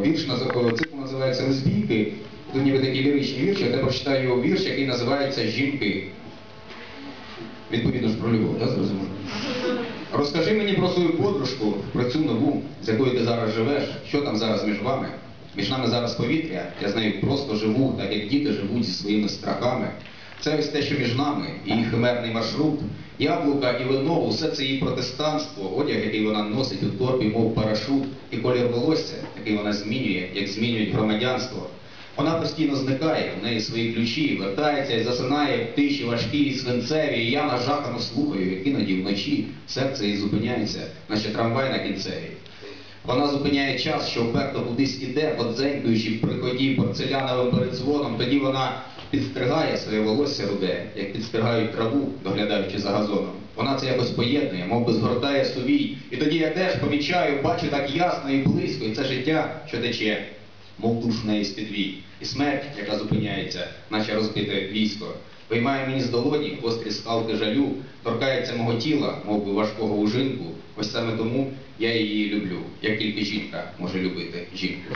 вірш цикл називається Лесбійки. Тут ніби такі ліричні вірші, я тепер читаю вірш, який називається Жінки. Відповідно ж про любов, так зрозуміло? Розкажи мені про свою подружку, про цю нову, з якою ти зараз живеш. Що там зараз між вами? Між нами зараз повітря. Я з нею просто живу, так як діти живуть зі своїми страхами. Це ось те, що між нами, її химерний маршрут, яблука і вино, усе це її протестантство, одяг, який вона носить у торбі, мов парашут, колір волосся, який вона змінює, як змінюють громадянство. Вона постійно зникає, в неї свої ключі, вертається і засинає тиші і свинцеві, і я нажахано слухаю, як іноді вночі серце її зупиняється, наче трамвай на кінцеві. Вона зупиняє час, що вперто кудись іде, подзенькуючи в приході порцеляновим передзвоном, тоді вона підстригає своє волосся руде, як підстригають траву, доглядаючи за газоном. Вона це якось поєднує, мов би згортає сувій. І тоді я теж помічаю, бачу так ясно і близько, і це життя, що тече, мов душ неї з-під вій. І смерть, яка зупиняється, наче розбите військо. Виймає мені з долоні гострі скалки жалю, торкається мого тіла, мов би важкого ужинку. Ось саме тому я її люблю, як тільки жінка може любити жінку.